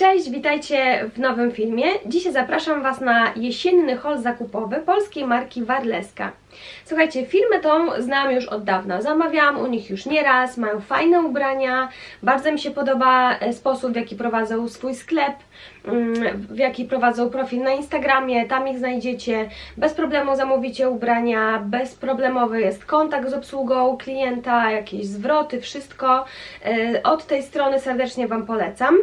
Cześć, witajcie w nowym filmie. Dzisiaj zapraszam Was na jesienny haul zakupowy polskiej marki Warleska. Słuchajcie, firmę tą znam już od dawna. Zamawiałam u nich już nieraz, mają fajne ubrania. Bardzo mi się podoba e, sposób, w jaki prowadzą swój sklep, mm, w jaki prowadzą profil na Instagramie. Tam ich znajdziecie. Bez problemu zamówicie ubrania, bezproblemowy jest kontakt z obsługą klienta, jakieś zwroty, wszystko. E, Od tej strony serdecznie Wam polecam.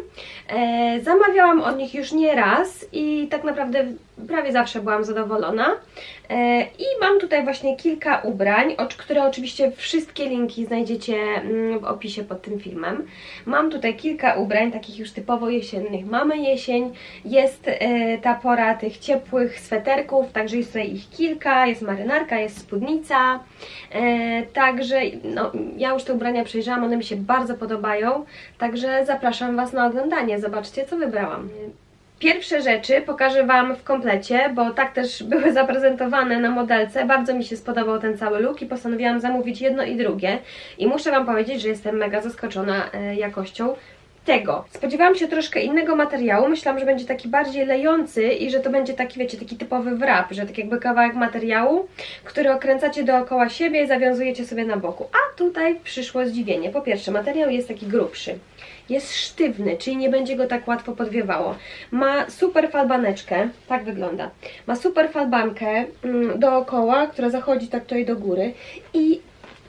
E, Zamawiałam od nich już nieraz i tak naprawdę prawie zawsze byłam zadowolona. I mam tutaj właśnie kilka ubrań, które oczywiście wszystkie linki znajdziecie mm, w opisie pod tym filmem. Mam tutaj kilka ubrań, takich już typowo jesiennych. Mamy jesień, jest e, ta pora tych ciepłych sweterków, także jest tutaj ich kilka, jest marynarka, jest spódnica. E, Także no, ja już te ubrania przejrzałam, one mi się bardzo podobają, także zapraszam Was na oglądanie. Zobaczcie, co wybrałam. Pierwsze rzeczy pokażę Wam w komplecie, bo tak też były zaprezentowane na modelce. Bardzo mi się spodobał ten cały look i postanowiłam zamówić jedno i drugie. I muszę Wam powiedzieć, że jestem mega zaskoczona e, jakością tego. Spodziewałam się troszkę innego materiału. Myślałam, że będzie taki bardziej lejący i że to będzie taki, wiecie, taki typowy wrap, że tak jakby kawałek materiału, który okręcacie dookoła siebie i zawiązujecie sobie na boku. A tutaj przyszło zdziwienie. Po pierwsze, materiał jest taki grubszy. Jest sztywny, czyli nie będzie go tak łatwo podwiewało. Ma super falbaneczkę, tak wygląda. Ma super falbankę mm, dookoła, która zachodzi tak tutaj do góry i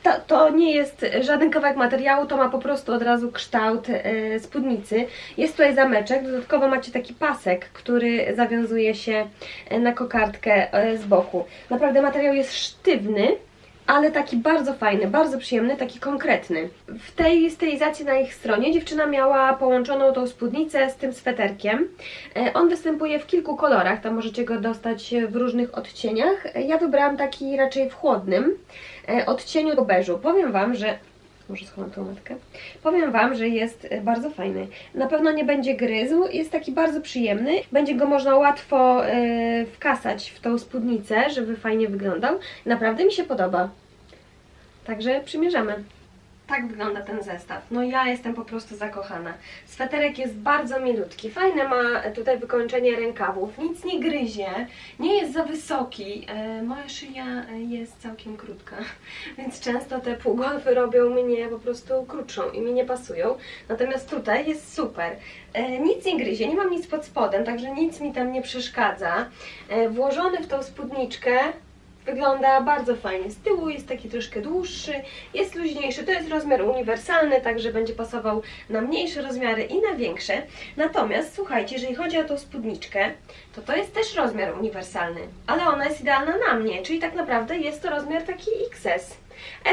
to, to nie jest żaden kawałek materiału, to ma po prostu od razu kształt e, spódnicy. Jest tutaj zameczek, dodatkowo macie taki pasek, który zawiązuje się e, na kokardkę e, z boku. Naprawdę materiał jest sztywny, ale taki bardzo fajny, bardzo przyjemny, taki konkretny. W tej stylizacji na ich stronie dziewczyna miała połączoną tą spódnicę z tym sweterkiem. E, On występuje w kilku kolorach, tam możecie go dostać w różnych odcieniach. Ja wybrałam taki raczej w chłodnym e, odcieniu beżu. Powiem Wam, że może schowam tą matkę. Powiem Wam, że jest e, bardzo fajny. Na pewno nie będzie gryzł, jest taki bardzo przyjemny. Będzie go można łatwo e, wkasać w tą spódnicę, żeby fajnie wyglądał. Naprawdę mi się podoba. Także przymierzamy. Tak wygląda ten zestaw. No ja jestem po prostu zakochana. Sweterek jest bardzo milutki. Fajne ma tutaj wykończenie rękawów. Nic nie gryzie. Nie jest za wysoki. E, moja szyja e, jest całkiem krótka. Więc często te półgolfy robią mnie po prostu krótszą i mi nie pasują. Natomiast tutaj jest super. E, nic nie gryzie. Nie mam nic pod spodem, także nic mi tam nie przeszkadza. E, włożony w tą spódniczkę Wygląda bardzo fajnie. Z tyłu jest taki troszkę dłuższy, jest luźniejszy. To jest rozmiar uniwersalny, także będzie pasował na mniejsze rozmiary i na większe. Natomiast słuchajcie, jeżeli chodzi o tą spódniczkę, to to jest też rozmiar uniwersalny, ale ona jest idealna na mnie, czyli tak naprawdę jest to rozmiar taki XS.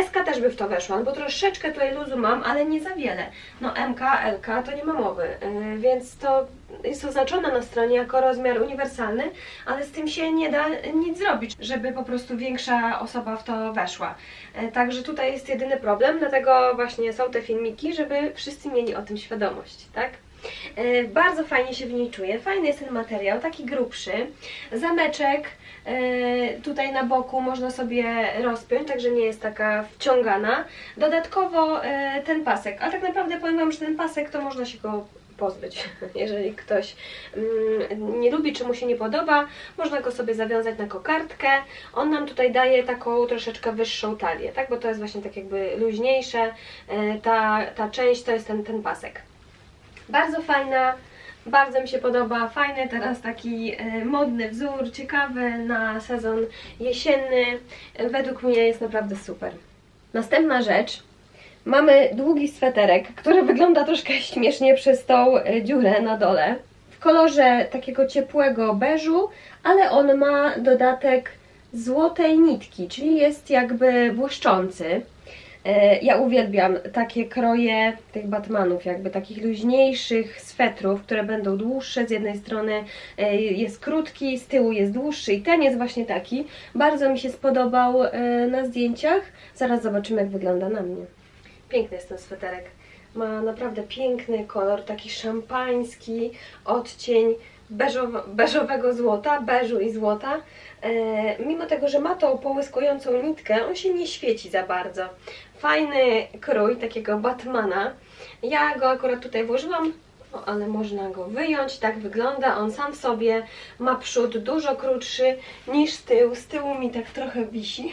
SK też by w to weszła, no bo troszeczkę tutaj luzu mam, ale nie za wiele. No MK, LK to nie ma mowy, yy, więc to jest oznaczone na stronie jako rozmiar uniwersalny, ale z tym się nie da nic zrobić, żeby po prostu większa osoba w to weszła. Yy, Także tutaj jest jedyny problem, dlatego właśnie są te filmiki, żeby wszyscy mieli o tym świadomość, tak? Yy, Bardzo fajnie się w niej czuję, fajny jest ten materiał, taki grubszy, zameczek, Yy, tutaj na boku można sobie rozpiąć, także nie jest taka wciągana. Dodatkowo yy, ten pasek, ale tak naprawdę powiem Wam, że ten pasek to można się go pozbyć. Jeżeli ktoś mm, nie lubi, czy mu się nie podoba, można go sobie zawiązać na kokardkę. On nam tutaj daje taką troszeczkę wyższą talię, tak? bo to jest właśnie tak jakby luźniejsze. Ta, ta część to jest ten, ten pasek. Bardzo fajna, bardzo mi się podoba. Fajny teraz taki e, modny wzór, ciekawy na sezon jesienny. Według mnie jest naprawdę super. Następna rzecz. Mamy długi sweterek, który wygląda troszkę śmiesznie przez tą e, dziurę na dole. W kolorze takiego ciepłego beżu, ale on ma dodatek złotej nitki, czyli jest jakby błyszczący. E, Ja uwielbiam takie kroje tych Batmanów, jakby takich luźniejszych swetrów, które będą dłuższe. Z jednej strony e, jest krótki, z tyłu jest dłuższy i ten jest właśnie taki. Bardzo mi się spodobał e, na zdjęciach. Zaraz zobaczymy, jak wygląda na mnie. Piękny jest ten sweterek. Ma naprawdę piękny kolor, taki szampański odcień beżowo, beżowego złota, beżu i złota. E, mimo tego, że ma tą połyskującą nitkę, on się nie świeci za bardzo. Fajny krój takiego Batmana. Ja go akurat tutaj włożyłam O, ale można go wyjąć, tak wygląda. On sam w sobie ma przód dużo krótszy niż tył. Z tyłu mi tak trochę wisi.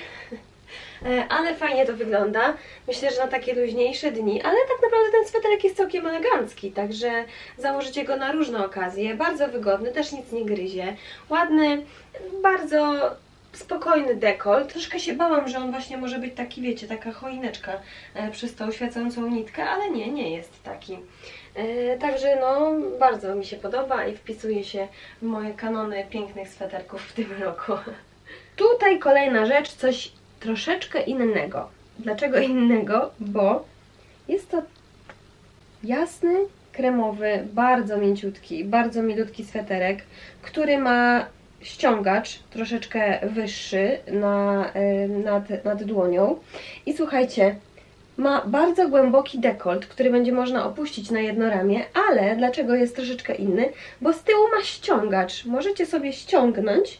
E, Ale fajnie to wygląda. Myślę, że na takie luźniejsze dni, ale tak naprawdę ten sweterek jest całkiem elegancki, także założycie go na różne okazje. Bardzo wygodny, też nic nie gryzie. Ładny, bardzo spokojny dekolt. Troszkę się bałam, że on właśnie może być taki, wiecie, taka choineczka e, przez tą świecącą nitkę, ale nie, nie jest taki. E, Także no, bardzo mi się podoba i wpisuje się w moje kanony pięknych sweterków w tym roku. Tutaj kolejna rzecz, coś troszeczkę innego. Dlaczego innego? Bo jest to jasny, kremowy, bardzo mięciutki, bardzo milutki sweterek, który ma ściągacz troszeczkę wyższy na, nad, nad dłonią. I słuchajcie, ma bardzo głęboki dekolt, który będzie można opuścić na jedno ramię, ale dlaczego jest troszeczkę inny? Bo z tyłu ma ściągacz. Możecie sobie ściągnąć,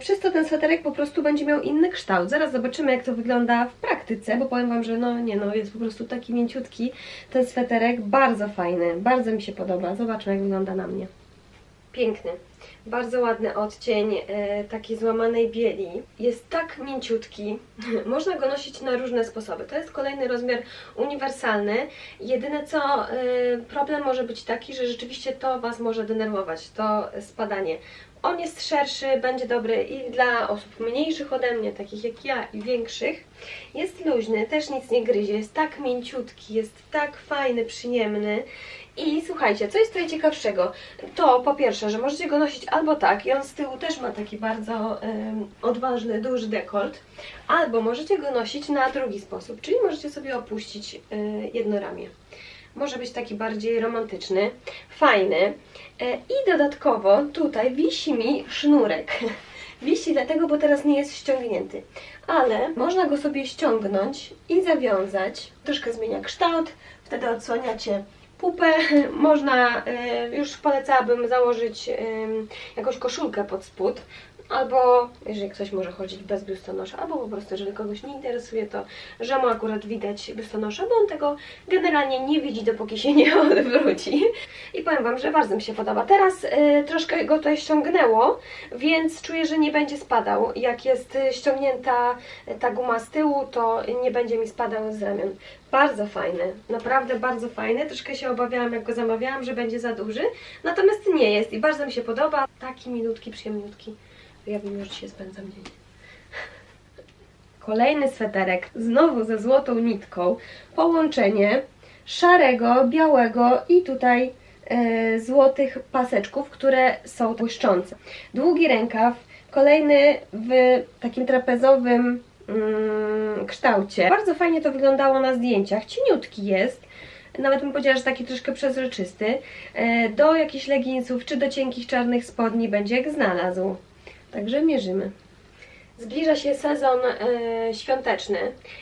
przez to ten sweterek po prostu będzie miał inny kształt. Zaraz zobaczymy, jak to wygląda w praktyce, bo powiem Wam, że no nie no, jest po prostu taki mięciutki ten sweterek, bardzo fajny, bardzo mi się podoba. Zobaczmy, jak wygląda na mnie. Piękny. Bardzo ładny odcień e, takiej złamanej bieli. Jest tak mięciutki. Można go nosić na różne sposoby. To jest kolejny rozmiar uniwersalny. Jedyne co, e, problem może być taki, że rzeczywiście to Was może denerwować, to spadanie. On jest szerszy, będzie dobry i dla osób mniejszych ode mnie, takich jak ja i większych. Jest luźny, też nic nie gryzie, jest tak mięciutki, jest tak fajny, przyjemny. I słuchajcie, co jest tutaj ciekawszego? To po pierwsze, że możecie go nosić albo tak i on z tyłu też ma taki bardzo odważny, duży dekolt, albo możecie go nosić na drugi sposób, czyli możecie sobie opuścić y, jedno ramię. Może być taki bardziej romantyczny, fajny. E, I dodatkowo tutaj wisi mi sznurek. Wisi dlatego, bo teraz nie jest ściągnięty. Ale można go sobie ściągnąć i zawiązać. Troszkę zmienia kształt, wtedy odsłaniacie pupę. Można, e, już polecałabym założyć jakąś koszulkę pod spód. Albo, jeżeli ktoś może chodzić bez biustonosza, albo po prostu, jeżeli kogoś nie interesuje, to że mu akurat widać biustonosza, bo on tego generalnie nie widzi, dopóki się nie odwróci. I powiem Wam, że bardzo mi się podoba. Teraz y, troszkę go tutaj ściągnęło, więc czuję, że nie będzie spadał. Jak jest y, ściągnięta y, ta guma z tyłu, to nie będzie mi spadał z ramion. Bardzo fajny, naprawdę bardzo fajny. Troszkę się obawiałam, jak go zamawiałam, że będzie za duży, natomiast nie jest i bardzo mi się podoba. Taki milutki, przyjemniutki. Ja wiem, że dzisiaj spędzam dzień. Kolejny sweterek, znowu ze złotą nitką. Połączenie szarego, białego i tutaj e, złotych paseczków, które są błyszczące. Długi rękaw, kolejny w takim trapezowym mm, kształcie. Bardzo fajnie to wyglądało na zdjęciach. Cieniutki jest. Nawet bym powiedziała, że taki troszkę przezroczysty. E, Do jakichś leginsów czy do cienkich czarnych spodni będzie jak znalazł. Także mierzymy. Zbliża się sezon e, świąteczny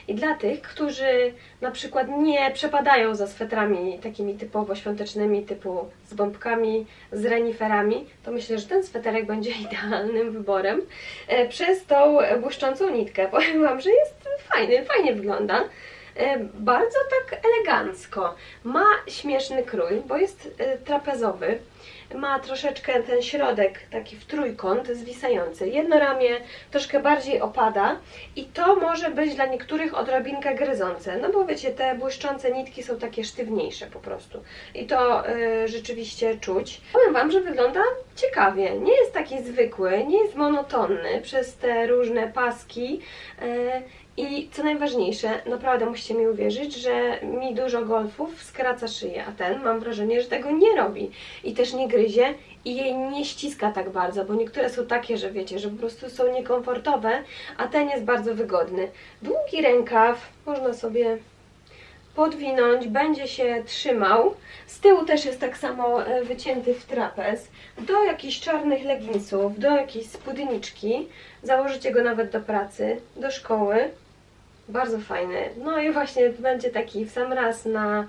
i dla tych, którzy na przykład nie przepadają za swetrami takimi typowo świątecznymi, typu z bombkami, z reniferami, to myślę, że ten sweterek będzie idealnym wyborem e, przez tą błyszczącą nitkę. Powiem Wam, że jest fajny, fajnie wygląda. E, Bardzo tak elegancko. Ma śmieszny krój, bo jest e, trapezowy. Ma troszeczkę ten środek taki w trójkąt zwisający. Jedno ramię troszkę bardziej opada i to może być dla niektórych odrobinkę gryzące. No bo wiecie, te błyszczące nitki są takie sztywniejsze po prostu. I to e, rzeczywiście czuć. Powiem Wam, że wygląda ciekawie. Nie jest taki zwykły, nie jest monotonny przez te różne paski. e, i co najważniejsze, naprawdę musicie mi uwierzyć, że mi dużo golfów skraca szyję, a ten mam wrażenie, że tego nie robi i też nie gryzie i jej nie ściska tak bardzo, bo niektóre są takie, że wiecie, że po prostu są niekomfortowe, a ten jest bardzo wygodny. Długi rękaw, można sobie podwinąć, będzie się trzymał. Z tyłu też jest tak samo e, wycięty w trapez. Do jakichś czarnych leginsów, do jakiejś spódniczki. Założycie go nawet do pracy, do szkoły. Bardzo fajny. No i właśnie będzie taki w sam raz na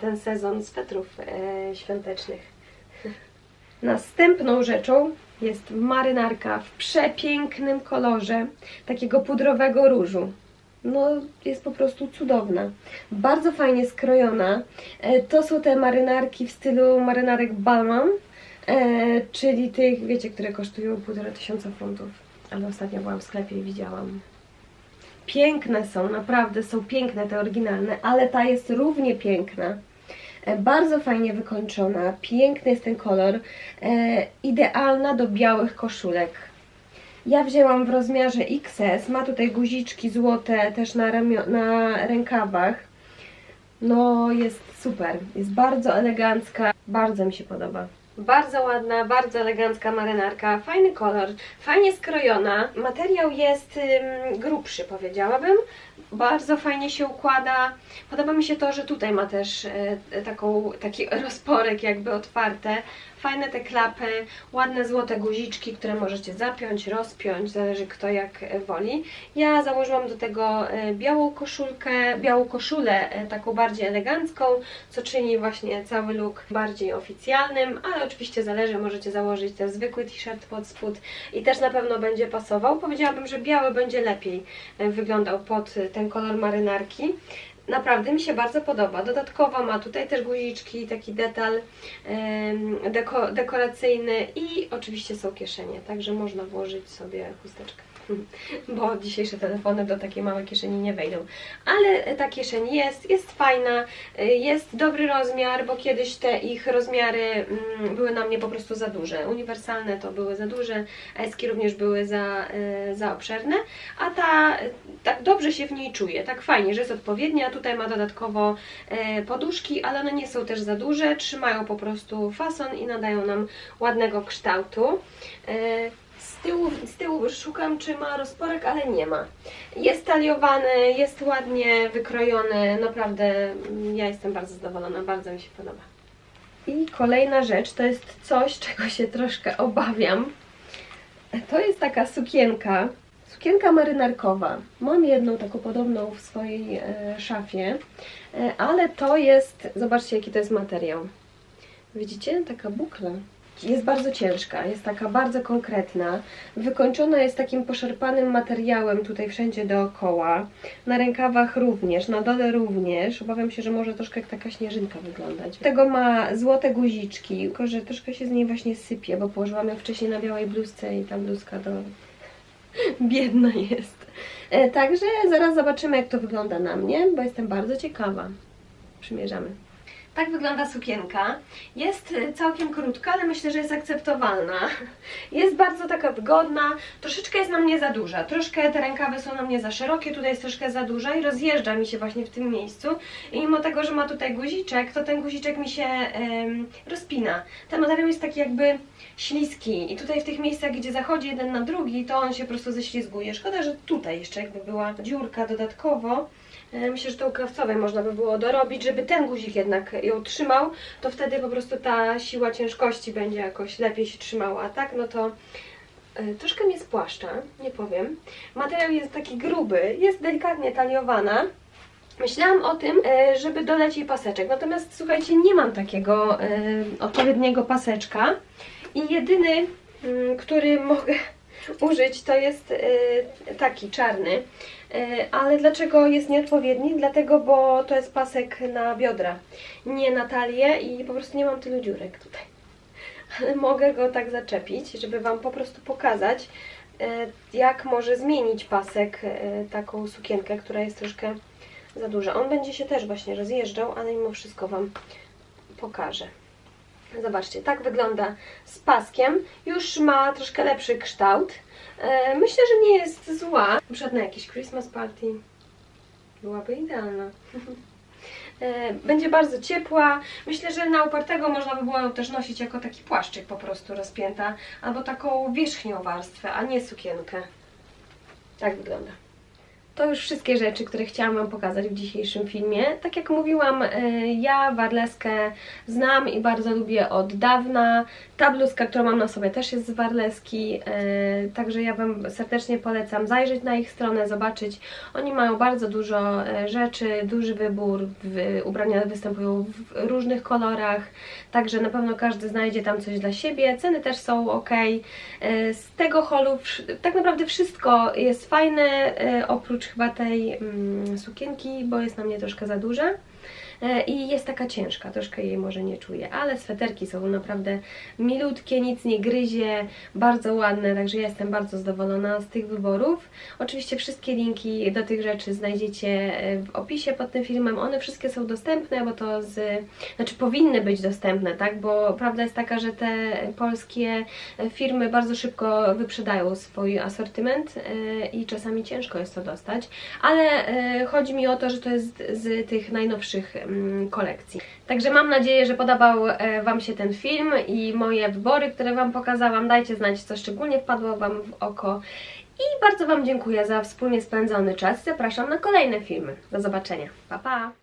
ten sezon swetrów e, świątecznych. Następną rzeczą jest marynarka w przepięknym kolorze takiego pudrowego różu. No jest po prostu cudowna. Bardzo fajnie skrojona. E, To są te marynarki w stylu marynarek Balmain, e, czyli tych, wiecie, które kosztują półtora tysiąca funtów. Ale ostatnio byłam w sklepie i widziałam. Piękne są, naprawdę są piękne te oryginalne, ale ta jest równie piękna. E, Bardzo fajnie wykończona, piękny jest ten kolor, idealna do białych koszulek. Ja wzięłam w rozmiarze XS, ma tutaj guziczki złote też na, na rękawach. No jest super, jest bardzo elegancka, bardzo mi się podoba. Bardzo ładna, bardzo elegancka marynarka, fajny kolor, fajnie skrojona. Materiał jest ym, grubszy powiedziałabym, bardzo fajnie się układa. Podoba mi się to, że tutaj ma też e, taką, taki rozporek jakby otwarte. Fajne te klapy, ładne złote guziczki, które możecie zapiąć, rozpiąć, zależy kto jak e, woli. Ja założyłam do tego e, białą koszulkę, białą koszulę taką bardziej elegancką, co czyni właśnie cały look bardziej oficjalnym, ale oczywiście zależy, możecie założyć też zwykły t-shirt pod spód i też na pewno będzie pasował. Powiedziałabym, że biały będzie lepiej wyglądał pod ten kolor marynarki. Naprawdę mi się bardzo podoba. Dodatkowo ma tutaj też guziczki, taki detal deko, dekoracyjny i oczywiście są kieszenie, także można włożyć sobie chusteczkę. Bo dzisiejsze telefony do takiej małej kieszeni nie wejdą. Ale ta kieszeń jest, jest fajna, jest dobry rozmiar, bo kiedyś te ich rozmiary mm, były na mnie po prostu za duże. Uniwersalne to były za duże, eski również były za, y, za obszerne, a ta tak dobrze się w niej czuje, tak fajnie, że jest odpowiednia. Tutaj ma dodatkowo e, poduszki, ale one nie są też za duże, trzymają po prostu fason i nadają nam ładnego kształtu. Z tyłu, z tyłu szukam, czy ma rozporek, ale nie ma. Jest taliowany, jest ładnie wykrojony, naprawdę mm, ja jestem bardzo zadowolona, bardzo mi się podoba. I kolejna rzecz, to jest coś, czego się troszkę obawiam. To jest taka sukienka, sukienka marynarkowa. Mam jedną taką podobną w swojej e, szafie, e, ale to jest, zobaczcie jaki to jest materiał. Widzicie? Taka bukla. Jest bardzo ciężka, jest taka bardzo konkretna. Wykończona jest takim poszarpanym materiałem tutaj wszędzie dookoła. Na rękawach również, na dole również. Obawiam się, że może troszkę jak taka śnieżynka wyglądać. Do tego ma złote guziczki, tylko że troszkę się z niej właśnie sypie, bo położyłam ją wcześniej na białej bluzce i ta bluzka to biedna jest. E, Także zaraz zobaczymy jak to wygląda na mnie, bo jestem bardzo ciekawa. Przymierzamy. Tak wygląda sukienka. Jest y, całkiem krótka, ale myślę, że jest akceptowalna. Jest bardzo taka wygodna. Troszeczkę jest na mnie za duża. Troszkę te rękawy są na mnie za szerokie, tutaj jest troszkę za duża i rozjeżdża mi się właśnie w tym miejscu. I mimo tego, że ma tutaj guziczek, to ten guziczek mi się em, rozpina. Ten materiał jest taki jakby śliski i tutaj w tych miejscach, gdzie zachodzi jeden na drugi, to on się po prostu ześlizguje. Szkoda, że tutaj jeszcze jakby była dziurka dodatkowo. E, Myślę, że u krawcowej można by było dorobić, żeby ten guzik jednak ją trzymał, to wtedy po prostu ta siła ciężkości będzie jakoś lepiej się trzymała, a tak? No to e, troszkę mnie spłaszcza, nie powiem. Materiał jest taki gruby, jest delikatnie taliowana. Myślałam o tym, e, żeby dodać jej paseczek, natomiast słuchajcie, nie mam takiego odpowiedniego paseczka i jedyny, mm, który mogę użyć, to jest e, taki czarny. E, Ale dlaczego jest nieodpowiedni? Dlatego, bo to jest pasek na biodra, nie na talię i po prostu nie mam tylu dziurek tutaj. Ale mogę go tak zaczepić, żeby Wam po prostu pokazać, e, jak może zmienić pasek taką sukienkę, która jest troszkę za duża. On będzie się też właśnie rozjeżdżał, ale mimo wszystko Wam pokażę. Zobaczcie, tak wygląda z paskiem. Już ma troszkę lepszy kształt. E, Myślę, że nie jest zła. Na przykład na jakiś Christmas party byłaby idealna. E, Będzie bardzo ciepła. Myślę, że na upartego można by było ją też nosić jako taki płaszczyk po prostu rozpięta, albo taką wierzchnią warstwę, a nie sukienkę. Tak wygląda. To już wszystkie rzeczy, które chciałam Wam pokazać w dzisiejszym filmie. Tak jak mówiłam, e, ja Warleskę znam i bardzo lubię od dawna. Ta bluzka, którą mam na sobie też jest z Warleski, e, także ja Wam serdecznie polecam zajrzeć na ich stronę, zobaczyć. Oni mają bardzo dużo e, rzeczy, duży wybór, ubrania występują w różnych kolorach, także na pewno każdy znajdzie tam coś dla siebie. Ceny też są ok. Z tego holu tak naprawdę wszystko jest fajne, oprócz oprócz chyba tej mm, sukienki, bo jest na mnie troszkę za duża. E, I jest taka ciężka, troszkę jej może nie czuję, ale sweterki są naprawdę milutkie, nic nie gryzie, bardzo ładne, także ja jestem bardzo zadowolona z tych wyborów. Oczywiście wszystkie linki do tych rzeczy znajdziecie e, w opisie pod tym filmem, one wszystkie są dostępne, bo to z, znaczy powinny być dostępne, tak, bo prawda jest taka, że te polskie firmy bardzo szybko wyprzedają swój asortyment e, i czasami ciężko jest to dostać, ale chodzi mi o to, że to jest z tych najnowszych kolekcji. Także mam nadzieję, że podobał e, Wam się ten film i moje wybory, które Wam pokazałam. Dajcie znać, co szczególnie wpadło Wam w oko. I bardzo Wam dziękuję za wspólnie spędzony czas. Zapraszam na kolejne filmy. Do zobaczenia. Pa, pa!